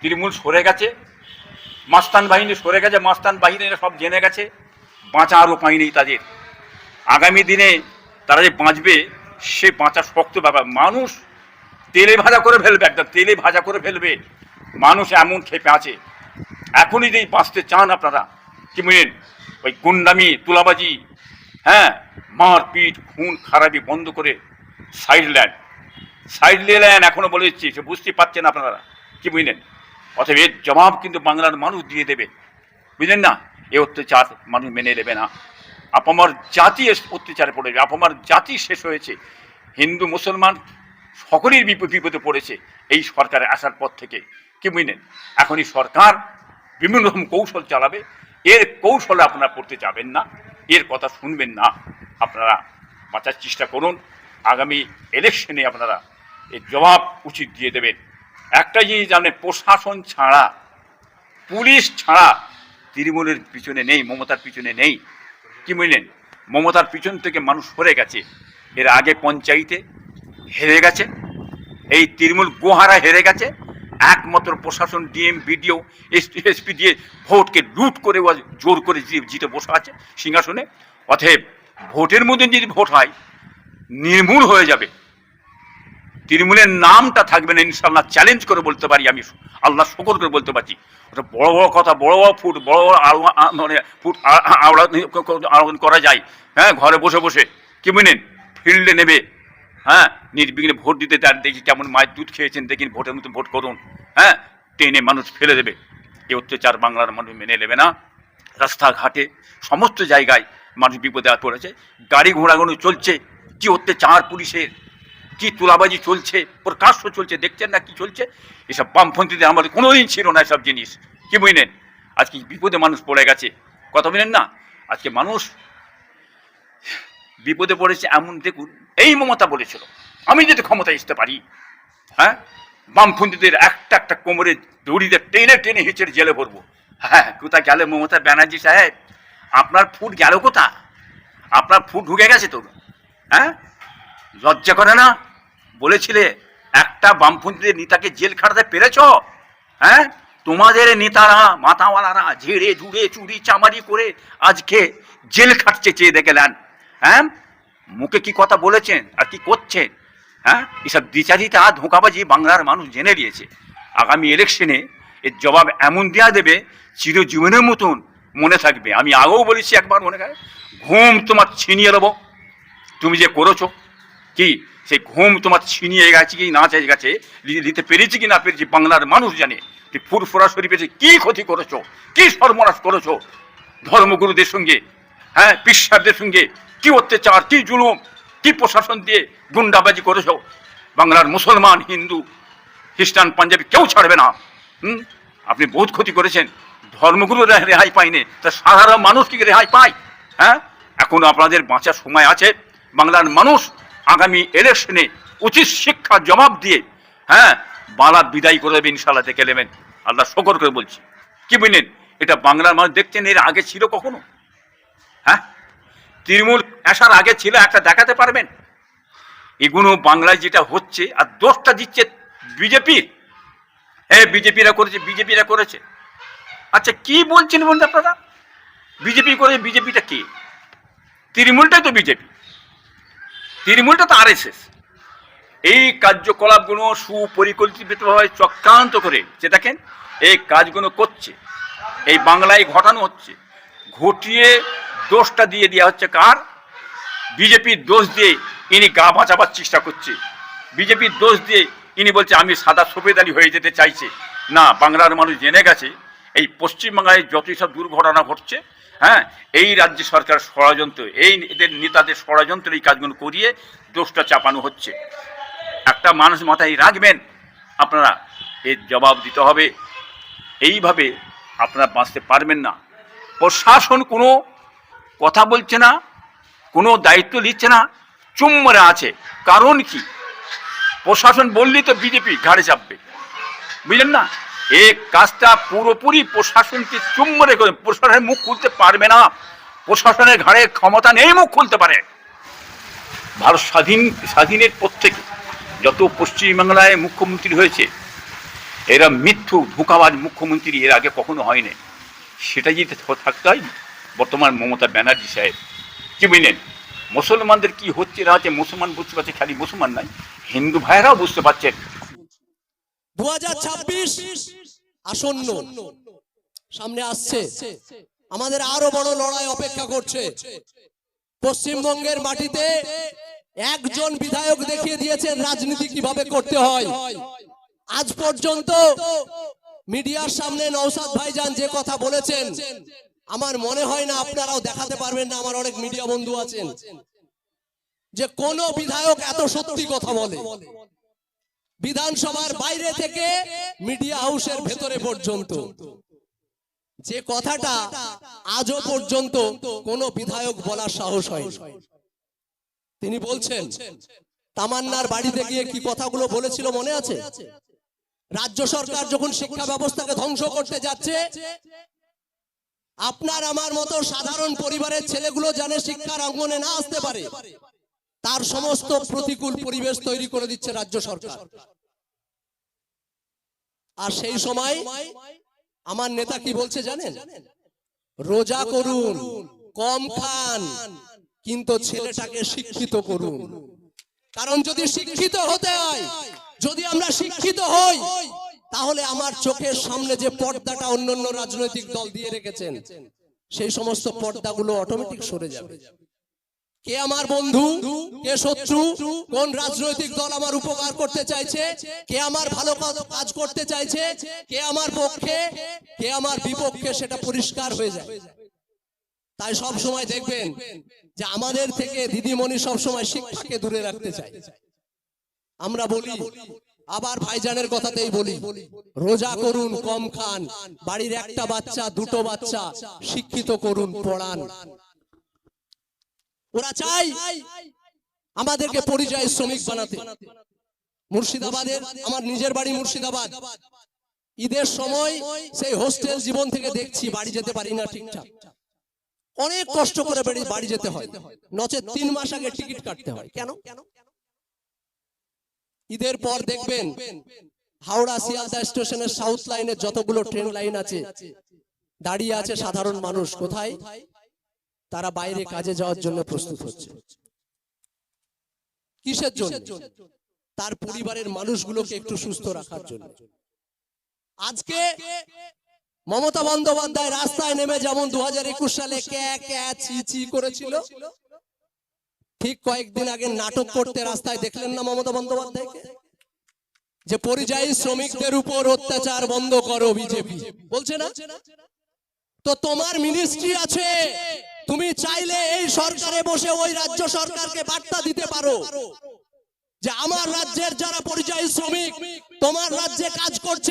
তৃণমূল সরে গেছে, মাস্তান বাহিনী সরে গেছে, মাস্তান বাহিনীরা সব জেনে গেছে বাঁচা আরও পাই নেই তাদের। আগামী দিনে তারা যে বাঁচবে, সে বাঁচা শক্ত ব্যাপার। মানুষ তেলে ভাজা করে ফেলবে একদম, তেলে ভাজা করে ফেলবে। মানুষ এমন খেপে আছে। এখনই যদি বাঁচতে চান আপনারা, কি বুঝলেন ওই গুন্ডামি, তুলাবাজি হ্যাঁ মারপিট, খুন, খারাপি বন্ধ করে সাইড ল্যান্ড সাইড ল্যান্ড এখনও বলে দিচ্ছি, সে বুঝতে পারছেন আপনারা, কি বুঝলেন অতএব এর জবাব কিন্তু বাংলার মানুষ দিয়ে দেবে। বুঝলেন না? এ অত্যাচার মানুষ মেনে নেবে না। আপামার জাতি অত্যাচারে পড়েছে আপামার জাতি শেষ হয়েছে। হিন্দু, মুসলমান সকলের বিপ- বিপদে পড়েছে এই সরকারে আসার পর থেকে। কি বুঝলেন? এখনই সরকার বিভিন্ন রকম কৌশল চালাবে। এর কৌশলে আপনারা পড়তে যাবেন না। এর কথা শুনবেন না। আপনারা বাঁচার চেষ্টা করুন। আগামী ইলেকশনে আপনারা এর জবাব উচিত দিয়ে দেবেন। একটা জিনিস জানেন প্রশাসন ছাড়া, পুলিশ ছাড়া তৃণমূলের পিছনে নেই, মমতার পিছনে নেই। কি বুঝলেন? মমতার পিছন থেকে মানুষ সরে গেছে। এর আগে পঞ্চায়েতে হেরে গেছে। এই তৃণমূল গোহারা হেরে গেছে। একমাত্র প্রশাসন, ডিএম, বিডিও এসপি এসপি দিয়ে ভোটকে লুট করে জোর করে জিতে বসে আছে সিংহাসনে। অতএব ভোটের মধ্যে যদি ভোট হয়, নির্মূল হয়ে যাবে। তৃণমূলের নামটা থাকবে না ইনশাল্লাহ চ্যালেঞ্জ করে বলতে পারি আমি। আল্লাহ শকর করে বলতে পারছি। ওটা বড় বড় কথা, বড় বড় ফুট, বড় বড় মানে ফুট, আ- আ- করা যায়। হ্যাঁ ঘরে বসে বসে। কি বুঝলেন ফিল্ডে নেবে। হ্যাঁ নির্বিঘ্নে ভোট দিতে তার দেখি কেমন মায়ের দুধ খেয়েছেন, দেখি ভোটের মতো ভোট করুন। হ্যাঁ টেনে মানুষ ফেলে দেবে। এই অত্যাচার বাংলার মানুষ মেনে নেবে না। রাস্তাঘাটে, সমস্ত জায়গায় মানুষ বিপদে পড়েছে। গাড়ি ঘোড়াগুলো চলছে। কি অত্যাচার পুলিশের? কি তোলাবাজি চলছে, প্রকাশ্য চলছে, দেখছেন না কি চলছে? এসব বামপন্থীদের আমাদের কোনোদিন ছিল না এসব জিনিস। কি বুঝলেন? আজকে বিপদে মানুষ পড়ে গেছে। কথা বুঝলেন না? আজকে মানুষ বিপদে পড়েছে এমন, দেখুন, এই মমতা বলেছিল। আমি যদি ক্ষমতা আসতে পারি হ্যাঁ? বামপন্থীদের একটা একটা কোমরে দড়িতে টেনে টেনে হিচের জেলে ভরবো। হ্যাঁ কোথা গেলে মমতা ব্যানার্জি সাহেব? আপনার ফুট গেল কোথা আপনার ফুট ঢুকে গেছে তো? হ্যাঁ? লজ্জা করে না? বলেছিলে, একটা বামপন্থীদের নেতাকে জেল খাটাতে পেরেছ? হ্যাঁ? তোমাদের নেতারা মাথাওয়ালারা ঝেড়ে ঝুড়ে চুরি চামারি করে আজকে জেল খাটছে চেয়ে দেখেলেন হ্যাঁ? মুখে কি কথা বলেছেন আর কি করছেন? হ্যাঁ? এসব দ্বিচারিতা, ধোঁকাবাজি বাংলার মানুষ জেনে নিয়েছে। আগামী ইলেকশনে এর জবাব এমন দেওয়া দেবে, চিরজীবনের মতন মনে থাকবে। আমি আগেও বলেছি একবার মনে হয়, ঘুম তোমার ছিনিয়ে নেব। তুমি যে করেছ কি? সেই ঘুম তোমার ছিনিয়ে গেছে কি না চেয়ে গেছে? দিতে পেরেছি কি না পেরেছি? বাংলার মানুষ জানে। যে ফুরফুরা যে কি ক্ষতি করেছ? কি সর্বনাশ করেছ? ধর্মগুরুদের সঙ্গে হ্যাঁ পিসারদের সঙ্গে কি অত্যাচার, কি জুলুম, কি প্রশাসন দিয়ে গুন্ডাবাজি করেছ? বাংলার মুসলমান, হিন্দু, খ্রিস্টান, পাঞ্জাবি কেউ ছাড়বে না। হুম? আপনি বহুত ক্ষতি করেছেন। ধর্মগুরু রেহাই পায়নি। তা সাধারণ মানুষ কি রেহাই পায়? হ্যাঁ? এখনও আপনাদের বাঁচার সময় আছে। বাংলার মানুষ আগামী ইলেকশনে উচিত শিক্ষা জবাব দিয়ে হ্যাঁ বালা বিদায় করে দেবে ইনশাল্লাহ থেকে নেবেন। আল্লাহ শকর করে বলছি। কি বুঝলেন এটা বাংলার মানুষ দেখছেন, এর আগে ছিল কখনো? হ্যাঁ? তৃণমূল আসার আগে ছিল, একটা দেখাতে পারবেন? এগুলো বাংলায় যেটা হচ্ছে, আর দোষটা দিচ্ছে বিজেপির হ্যাঁ বিজেপিরা করেছে বিজেপিরা করেছে। আচ্ছা কি বলছেন বলুন আপনারা? বিজেপি করে, বিজেপিটা কি? তৃণমূলটাই তো বিজেপি। তৃণমূলটা তো আরএসএস। এই কার্যকলাপগুলো সুপরিকল্পিতভাবে চক্রান্ত করে যে দেখেন এই কাজগুলো করছে, এই বাংলায় ঘটানো হচ্ছে, ঘটিয়ে দোষটা দিয়ে দেওয়া হচ্ছে কার? বিজেপির দোষ দিয়ে ইনি গা বাঁচাবার চেষ্টা করছে। বিজেপির দোষ দিয়ে ইনি বলছে, আমি সাদা সফেদারি হয়ে যেতে চাইছে। না, বাংলার মানুষ জেনে গেছে, এই পশ্চিমবাংলায় যতই সব দুর্ঘটনা ঘটছে হ্যাঁ এই রাজ্য সরকার ষড়যন্ত্র, এই এদের নেতাদের ষড়যন্ত্র এই কাজগুলো করিয়ে দোষটা চাপানো হচ্ছে। একটা মানুষ মাথায় রাখবেন, আপনারা এর জবাব দিতে হবে। এইভাবে আপনারা বাঁচতে পারবেন না। প্রশাসন কোনো কথা বলছে না, কোনো দায়িত্ব নিচ্ছে না চুম্বরে আছে। কারণ কি? প্রশাসন বললেই তো বিজেপি ঘাড়ে চাপবে। বুঝলেন না? এই কাজটা পুরোপুরি প্রশাসনকে চুম্বরে করে, প্রশাসনের মুখ খুলতে পারবে না। প্রশাসনের ঘাড়ে ক্ষমতা নেই, মুখ খুলতে পারে। ভারত স্বাধীন, স্বাধীনের পর থেকে যত পশ্চিমবাংলায় মুখ্যমন্ত্রী হয়েছে, এরা মিথ্যু, ধোকাবাজ মুখ্যমন্ত্রী এর আগে কখনো হয়নি। সেটা যদি থাকতে হয় বর্তমান মমতা ব্যানার্জি সাহেব, কি বুঝলেন? মুসলমানদের কি হচ্ছে না হচ্ছে মুসলমান বুঝতে পারছে, খালি মুসলমান নাই হিন্দু ভাইয়েরাও বুঝতে পারছেন দু আসন্ন। সামনে আসছে। আমাদের আরও বড় লড়াই অপেক্ষা করছে। পশ্চিমবঙ্গের মাটিতে একজন বিধায়ক দেখিয়ে দিয়েছেন রাজনীতি কীভাবে করতে হয়। আজ পর্যন্ত মিডিয়ার সামনে নৌসাদ ভাইজান যে কথা বলেছেন আমার মনে হয় না আপনারাও দেখাতে পারবেন না আমার অনেক মিডিয়া বন্ধু আছেন যে কোন বিধায়ক এত সত্যি কথা বলে। বিধানসভার বাইরে থেকে মিডিয়া হাউসের ভেতরে পর্যন্ত। যে কথাটা আজও পর্যন্ত কোন বিধায়ক বলার সাহস হয় তিনি বলছেন, তামান্নার বাড়িতে গিয়ে কি কথাগুলো বলেছিল মনে আছে? রাজ্য সরকার যখন শিক্ষা ব্যবস্থাকে ধ্বংস করতে যাচ্ছে, আপনার আমার মতো সাধারণ পরিবারের ছেলেগুলো জানে শিক্ষার অঙ্গনে না আসতে পারে। তার সমস্ত প্রতিকূল পরিবেশ তৈরি করে দিচ্ছে রাজ্য সরকার। আর সেই সময় আমার নেতা কি বলছে জানেন? রোজা করুন, কম খান, কিন্তু ছেলেটাকে শিক্ষিত করুন। কারণ যদি শিক্ষিত হতে হয়, যদি আমরা শিক্ষিত হই, তাহলে আমার চোখের সামনে যে পর্দাটা অন্যান্য রাজনৈতিক দল দিয়ে রেখেছেন, সেই সমস্ত পর্দাগুলো অটোমেটিক সরে যাবে। কে আমার বন্ধু? কে শত্রু? কোন রাজনৈতিক দল আমার উপকার করতে চাইছে? কে আমার ভালো কাজ- করতে চাইছে? কে আমার পক্ষে? কে আমার বিপক্ষে সেটা পরিষ্কার হয়ে যায়। তাই সব সময় দেখবেন যে আমাদের থেকে দিদিমণি সব সময় শিক্ষাকে দূরে রাখতে চায়। আমরা বলি, আবার ভাইজানের কথাতেই বলি, রোজা করুন, কম খান, বাড়ির একটা বাচ্চা, দুটো বাচ্চা, শিক্ষিত করুন, পড়ান। ওরা চাই আমাদেরকে পরিযায়ী শ্রমিক বানাতে। মুর্শিদাবাদের আমার নিজের বাড়ি মুর্শিদাবাদ। ঈদের সময় সেই হোস্টেল জীবন থেকে দেখছি বাড়ি যেতে পারি না ঠিকঠাক। অনেক কষ্ট করে বাড়ি যেতে হয়। নচে তিন মাস আগে টিকিট কাটতে হয়। কেন? ঈদের পর দেখবেন হাওড়া শিয়ালদা স্টেশনের সাউথ লাইনের যতগুলো ট্রেন লাইন আছে দাঁড়িয়ে আছে সাধারণ মানুষ কোথায়? তারা বাইরে কাজে যাওয়ার জন্য প্রস্তুত হচ্ছে। কিসের জন্য? তার পরিবারের মানুষগুলোকে একটু সুস্থ রাখার জন্য। আজকে মমতা বন্দ্যোপাধ্যায় রাস্তায় নেমে যেমন দু সালে ক্যা ক্যা চি চি করেছিল ঠিক কয়েকদিন আগে নাটক করতে রাস্তায় দেখলেন না মমতা বন্দ্যোপাধ্যায়কে। যে পরিযায়ী শ্রমিকদের উপর অত্যাচার বন্ধ করো বিজেপি। বলছে না? তো তোমার মিনিস্ট্রি আছে। তুমি চাইলে এই সরকারে বসে ওই রাজ্য সরকারকে বার্তা দিতে পারো যে আমার রাজ্যের যারা পরিযায়ী শ্রমিক, তোমার রাজ্যে কাজ করছে